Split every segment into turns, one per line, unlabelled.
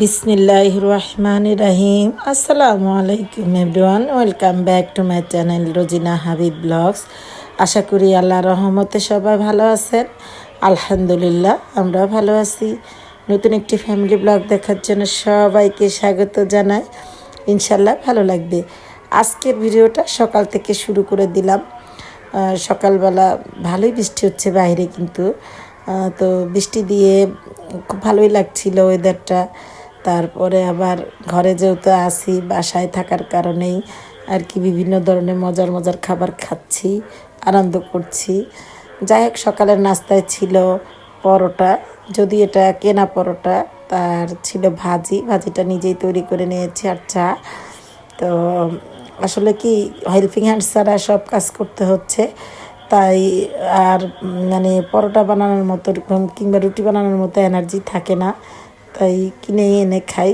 বিসমিল্লাহ রহমান রাহিম। আসসালামু আলাইকুম everyone, welcome back to my channel Rozina Habib blogs. আশা করি আল্লাহ রহমতে সবাই ভালো আছেন। আলহামদুলিল্লাহ আমরা ভালো আছি। নতুন একটি ফ্যামিলি ব্লগ দেখার জন্য সবাইকে স্বাগত জানাই। ইনশাল্লাহ ভালো লাগবে। আজকের ভিডিওটা সকাল থেকে শুরু করে দিলাম। সকালবেলা ভালোই বৃষ্টি হচ্ছে বাইরে কিন্তু। তো বৃষ্টি দিয়ে খুব ভালোই লাগছিল ওয়েদারটা তারপরে আবার ঘরে যেহেতু আসি বাসায় থাকার কারণেই আর কি বিভিন্ন ধরনের মজার মজার খাবার খাচ্ছি, আনন্দ করছি। যাই হোক, সকালের নাস্তায় ছিল পরোটা, যদি এটা কেনা পরোটা, তার ছিল ভাজি। ভাজিটা নিজেই তৈরি করে নিয়েছি আর চা। তো আসলে কি হেল্পিং হ্যান্ড ছাড়া সব কাজ করতে হচ্ছে। তাই আর মানে পরোটা বানানোর মতো কিংবা রুটি বানানোর মতো এনার্জি থাকে না। তাই কিনে এনে খাই।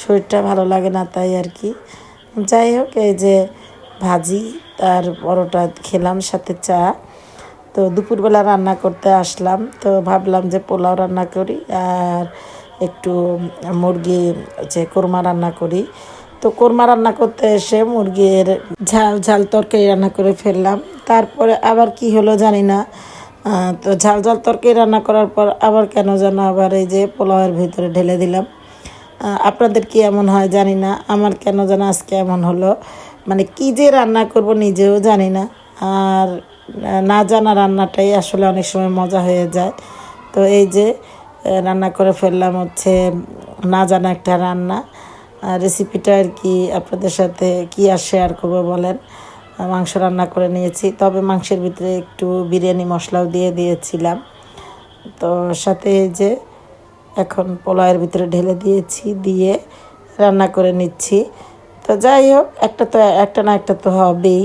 শরীরটা ভালো লাগে না তাই আর কি। যাই হোক, এই যে ভাজি তার পরোটা খেলাম সাথে চা। তো দুপুরবেলা রান্না করতে আসলাম। তো ভাবলাম যে পোলাও রান্না করি আর একটু মুরগি যে কোরমা রান্না করি। তো কোরমা রান্না করতে এসে মুরগির ঝাল ঝাল তরকারি রান্না করে ফেললাম। তারপরে আবার কি হলো জানি না। তো ঝাল ঝাল তরকারি রান্না করার পর আবার কেন যেন আবার এই যে পোলাওয়ের ভিতরে ঢেলে দিলাম। আপনাদের কি এমন হয় জানি না, আমার কেন যেন আজকে এমন হলো। মানে কি যে রান্না করব নিজেও জানি না। আর না জানা রান্নাটাই আসলে অনেক সময় মজা হয়ে যায়। তো এই যে রান্না করে ফেললাম হচ্ছে না জানা একটা রান্না। রেসিপিটা আর কি আপনাদের সাথে কি আর শেয়ার করব বলেন। মাংস রান্না করে নিয়েছি। তবে মাংসের ভিতরে একটু বিরিয়ানি মশলাও দিয়ে দিয়েছিলাম। তো সাথে যে এখন পোলাওয়ের ভিতরে ঢেলে দিয়েছি, দিয়ে রান্না করে নিচ্ছি। তো যাই হোক, একটা তো, একটা না একটা তো হবেই।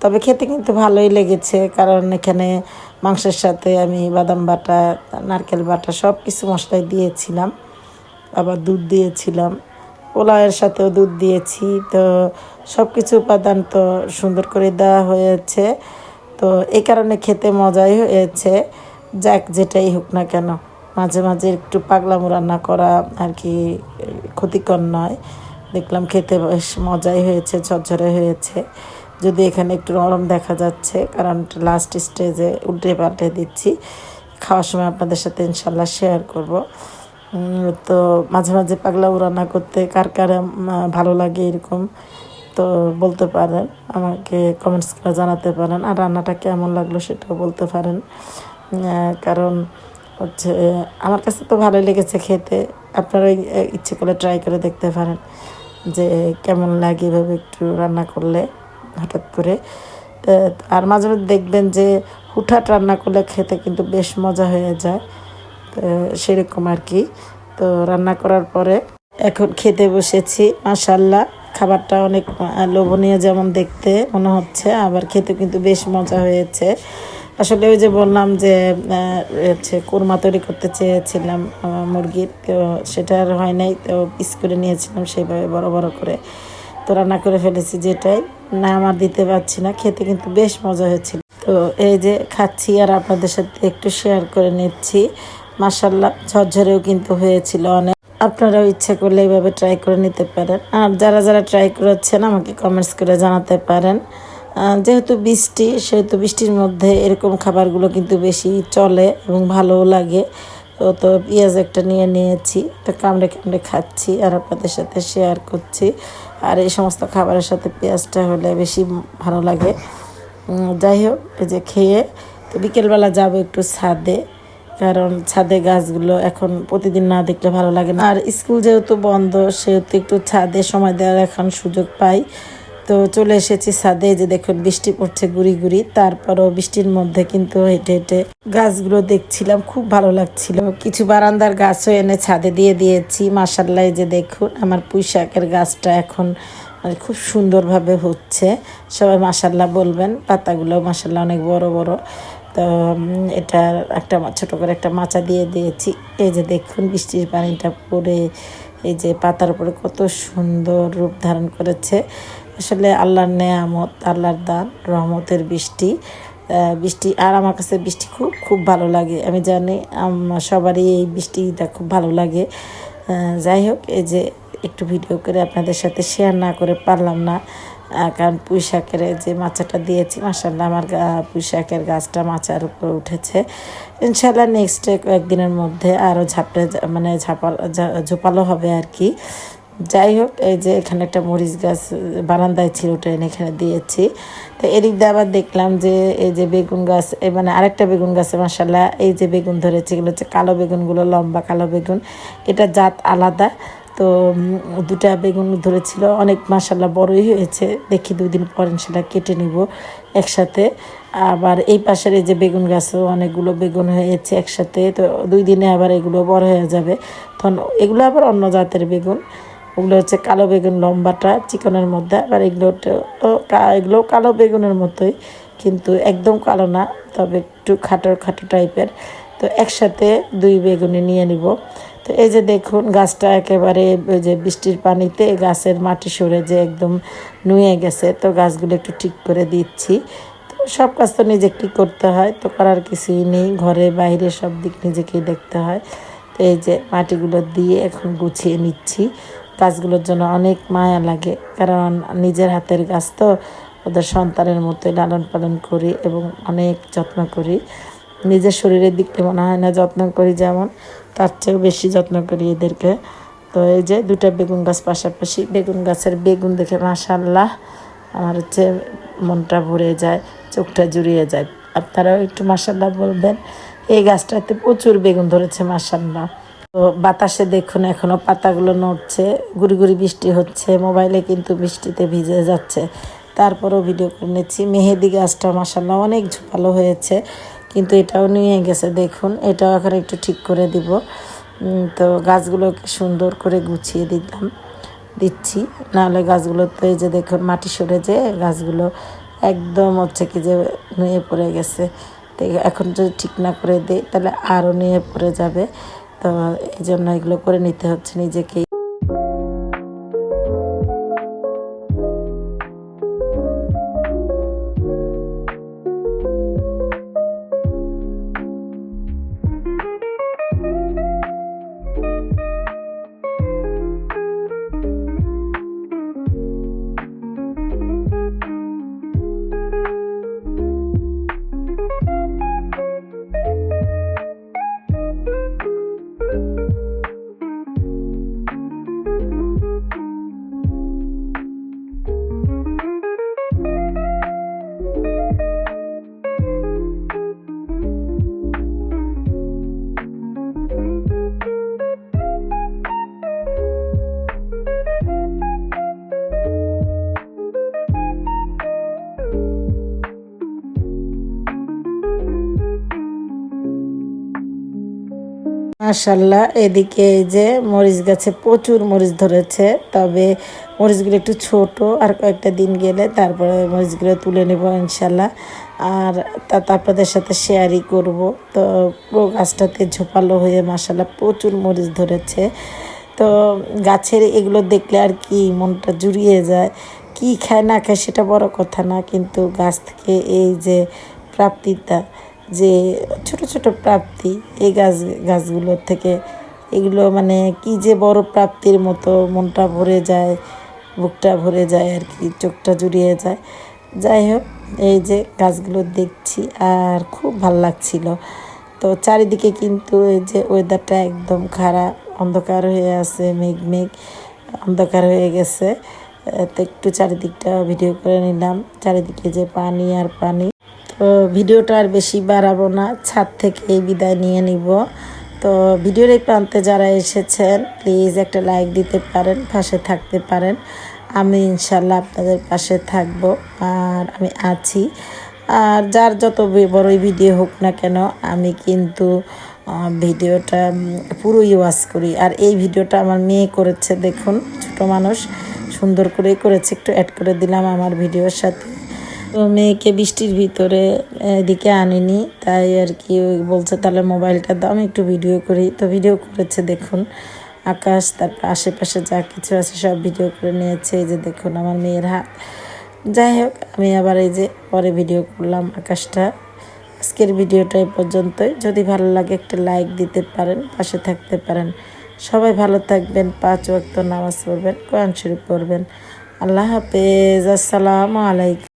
তবে খেতে কিন্তু ভালোই লেগেছে, কারণ এখানে মাংসের সাথে আমি বাদাম বাটা, নারকেল বাটা সব কিছু মশলাই দিয়েছিলাম। আবার দুধ দিয়েছিলাম। পোলাওয়ের সাথেও দুধ দিয়েছি। তো সব কিছু উপাদান তো সুন্দর করে দেওয়া হয়েছে। তো এই কারণে খেতে মজাই হয়েছে। যাক, যেটাই হোক না কেন। মাঝে মাঝে একটু পাগলামো রান্না করা আর কি ক্ষতিকর নয়। দেখলাম খেতে বেশ মজাই হয়েছে, ঝরঝরে হয়েছে। যদি এখানে একটু নরম দেখা যাচ্ছে, কারণ লাস্ট স্টেজে উল্টে পাল্টে দিচ্ছি। খাওয়ার সময় আপনাদের সাথে ইনশাল্লাহ শেয়ার করব। তো মাঝে মাঝে পাগলাও রান্না করতে কার কার ভালো লাগে এরকম, তো বলতে পারেন, আমাকে কমেন্টস করে জানাতে পারেন, আর রান্নাটা কেমন লাগল সেটাও বলতে পারেন কারণ হচ্ছে আমার কাছে তো ভালোই লেগেছে খেতে আপনারা ইচ্ছে করলে ট্রাই করে দেখতে পারেন, যে কেমন লাগে এভাবে একটু রান্না করলে, হঠাৎ করে আর মাঝে মাঝে দেখবেন যে হুঠাট রান্না করলে খেতে কিন্তু বেশ মজা হয়ে যায় সেরকম আর কি তো রান্না করার পরে এখন খেতে বসেছি মাসাল্লাহ খাবারটা অনেক লোভনীয় যেমন দেখতে মনে হচ্ছে, আবার খেতে কিন্তু বেশ মজা হয়েছে। আসলে ওই যে বললাম যে হচ্ছে কোরমা তৈরি করতে চেয়েছিলাম মুরগির তো সেটা আর হয় নাই, তো পিস করে নিয়েছিলাম সেইভাবে বড় বড় করে। তো রান্না করে ফেলেছি যেটাই, না আমার দিতে পারছি না, খেতে কিন্তু বেশ মজা হয়েছিল। তো এই যে খাচ্ছি আর আপনাদের সাথে একটু শেয়ার করে নিচ্ছি। মাসাল্লাহ ঝরঝরেও কিন্তু হয়েছিল অনেক। আপনারাও ইচ্ছে করলে এইভাবে ট্রাই করে নিতে পারেন। আর যারা যারা ট্রাই করেছেন, আমাকে কমেন্টস করে জানাতে পারেন। যেহেতু বৃষ্টি, সেহেতু বৃষ্টির মধ্যে এরকম খাবারগুলো কিন্তু বেশি চলে এবং ভালোও লাগে। তো তো পেঁয়াজ একটা নিয়ে নিয়েছি তো কামড়ে কামড়ে খাচ্ছি আর আপনাদের সাথে শেয়ার করছি। আর এই সমস্ত খাবারের সাথে পেঁয়াজটা হলে বেশি ভালো লাগে। যাই হোক, এই যে খেয়ে তো বিকেলবেলা যাব একটু ছাদে। কারণ ছাদে গাছগুলো এখন প্রতিদিন না দেখলে ভালো লাগে না। আর স্কুল যেহেতু বন্ধ, সেহেতু একটু ছাদে সময় দেওয়ার এখন সুযোগ পাই। তো চলে এসেছি ছাদে যে দেখুন বৃষ্টি পড়ছে গুড়ি গুড়ি, তারপরও বৃষ্টির মধ্যে কিন্তু হেঁটে হেঁটে গাছগুলো দেখছিলাম, খুব ভালো লাগছিল। কিছু বারান্দার গাছও এনে ছাদে দিয়ে দিয়েছি মাসাল্লাহ এই যে দেখুন আমার পুঁই শাকের গাছটা এখন মানে খুব সুন্দরভাবে হচ্ছে। সবাই মাসাল্লাহ বলবেন, পাতাগুলো মাসাল্লাহ অনেক বড় বড়। তো এটা একটা ছোটো করে একটা মাচা দিয়ে দিয়েছি। এই যে দেখুন, বৃষ্টির পানিটা পড়ে, এই যে পাতার উপরে কত সুন্দর রূপ ধারণ করেছে। আসলে আল্লাহর নেয়ামত, আল্লাহর দান, রহমতের বৃষ্টি বৃষ্টি, আর আমার কাছে বৃষ্টি খুব খুব ভালো লাগে। আমি জানি সবারই এই বৃষ্টিটা খুব ভালো লাগে। যাই হোক, এই যে একটু ভিডিও করে আপনাদের সাথে শেয়ার না করে পারলাম না। কারণ পুঁই শাকের এই যে মাচাটা দিয়েছি মাসাল্লাহ আমার গা- পুঁই শাকের গাছটা মাচার উপরে উঠেছে। ইনশাল্লাহ নেক্সট কয়েকদিনের মধ্যে আরও ঝাপটে মানে ঝাপাল ঝোপালো হবে আর কি। যাই হোক, এই যে এখানে একটা মরিচ গাছ, বারান্দায় ছিল এনে এখানে দিয়েছি। তো এদিক দিয়ে আবার দেখলাম যে এই যে বেগুন গাছ মানে আরেকটা বেগুন গাছে মাসাল্লাহ এই যে বেগুন ধরেছে, এগুলো হচ্ছে কালো বেগুনগুলো, লম্বা কালো বেগুন। এটা জাত আলাদা। তো দুটা বেগুন ধরেছিল। অনেক মাসাল্লাহ বড়ই হয়েছে। দেখি দুই দিন পর সেটা কেটে নিব একসাথে। আবার এই পাশের এই যে বেগুন গাছও অনেকগুলো বেগুন হয়েছে একসাথে। তো দুই দিনে আবার এগুলো বড় হয়ে যাবে। তখন এগুলো আবার অন্য জাতের বেগুন। ওগুলো হচ্ছে কালো বেগুন, লম্বাটা চিকনের মধ্যে। আবার এগুলো এগুলো কালো বেগুনের মতোই। কিন্তু একদম কালো না, তবে একটু খাটো খাটো টাইপের তো একসাথে দুই বেগুনি নিয়ে নিব। তো এই যে দেখুন, গাছটা একেবারে ওই যে বৃষ্টির পানিতে গাছের মাটি সরে যে একদম নুয়ে গেছে, তো গাছগুলো একটু ঠিক করে দিচ্ছি। তো সব কাজ তো নিজেকেই করতে হয়, তো করার কিছুই নেই, ঘরে বাইরে সব দিক নিজেকেই দেখতে হয়। তো এই যে মাটিগুলো দিয়ে এখন গুছিয়ে নিচ্ছি। গাছগুলোর জন্য অনেক মায়া লাগে, কারণ নিজের হাতের গাছ তো ওদের সন্তানের মতোই লালন পালন করি এবং অনেক যত্ন করি। নিজের শরীরের দিকটা মনে হয় না যত্ন করি যেমন তার চেয়েও বেশি যত্ন করি এদেরকে। তো এই যে দুটা বেগুন গাছ পাশাপাশি, বেগুন গাছের বেগুন দেখে মাশাল্লাহ আমার হচ্ছে মনটা ভরে যায়, চোখটা জুড়িয়ে যায়। আপনারাও একটু মাসাল্লাহ বলবেন, এই গাছটাতে প্রচুর বেগুন ধরেছে মাসাল্লাহ তো বাতাসে দেখুন এখনও পাতাগুলো নড়ছে, গুড়ি গুড়ি বৃষ্টি হচ্ছে, মোবাইলে কিন্তু বৃষ্টিতে ভিজে যাচ্ছে। তারপরও ভিডিও করে নিচ্ছি, মেহেদি গাছটা মাসাল্লাহ অনেক ঝোপালো হয়েছে। কিন্তু এটাও নিয়ে গেছে, দেখুন, এটাও এখন একটু ঠিক করে দিব। তো গাছগুলোকে সুন্দর করে গুছিয়ে দিলাম, দিচ্ছি। নাহলে গাছগুলো তো এই যে দেখুন, মাটি সরে যে গাছগুলো একদম হচ্ছে কি যে নুয়ে পড়ে গেছে। এখন যদি ঠিক না করে দিই, তাহলে আরও নিয়ে পড়ে যাবে। তো এই জন্য এগুলো করে নিতে হচ্ছে নিজেকেই। মাশাল্লাহ এদিকে এই যে মরিচ গাছে প্রচুর মরিচ ধরেছে, তবে মরিচগুলো একটু ছোট আর কয়েকটা দিন গেলে তারপরে মরিচগুলো তুলে নেব ইনশাল্লাহ আর তা আপনাদের সাথে শেয়ারই করব। তো পুরো গাছটাতে ঝোপালো হয়ে মাশাল্লাহ প্রচুর মরিচ ধরেছে। তো গাছের এগুলো দেখলে আর কি মনটা জুড়িয়ে যায়, কি খায় না খায় সেটা বড় কথা না, কিন্তু গাছ থেকে এই যে প্রাপ্তিটা যে ছোট ছোট প্রাপ্তি, এই গাছ, গাছগুলোর থেকে এগুলো মানে কি যে বড় প্রাপ্তির মতো মনটা ভরে যায়, বুকটা ভরে যায় আর কি, চোখটা জুড়িয়ে যায়। যাই হোক, এই যে গাছগুলো দেখছি আর খুব ভালো লাগছিল। তো চারিদিকে কিন্তু এই যে ওয়েদারটা একদম খারাপ, অন্ধকার হয়ে আছে, মেঘ মেঘ, অন্ধকার হয়ে গেছে। তো একটু চারিদিকটা ভিডিও করে নিলাম। চারিদিকে যে পানি আর পানি। তো ভিডিওটা আর বেশি বাড়াবো না, ছাদ থেকে এই বিদায় নিয়ে নিব। তো ভিডিওর এই প্রান্তে যারা এসেছেন প্লিজ একটা লাইক দিতে পারেন, পাশে থাকতে পারেন। আমি ইনশাল্লাহ আপনাদের পাশে থাকব, আর আমি আছি। আর যার যত বড়ই ভিডিও হোক না কেন, আমি কিন্তু ভিডিওটা পুরোই ওয়াচ করি। আর এই ভিডিওটা আমার মেয়ে করেছে, দেখুন, ছোট মানুষ। সুন্দর করেই করেছে, একটু অ্যাড করে দিলাম আমার ভিডিওর সাথে। তো মেয়েকে বৃষ্টির ভিতরে এদিকে আনিনি। তাই আর কি বলছে, তাহলে মোবাইলটা দাও, আমি একটু ভিডিও করি। তো ভিডিও করেছে, দেখুন। আকাশ, তারপর আশেপাশে যা কিছু আছে সব ভিডিও করে নিয়েছে। এই যে দেখুন আমার মেয়ের হাত। যাই হোক, আমি আবার এই যে পরে ভিডিও করলাম আকাশটা। আজকের ভিডিওটা এই পর্যন্তই। যদি ভালো লাগে একটা লাইক দিতে পারেন, পাশে থাকতে পারেন। সবাই ভালো থাকবেন, পাঁচ ওয়াক্ত নামাজ পড়বেন, কোরআন শরীফ পড়বেন। আল্লাহ হাফেজ, আসসালামু আলাইকুম।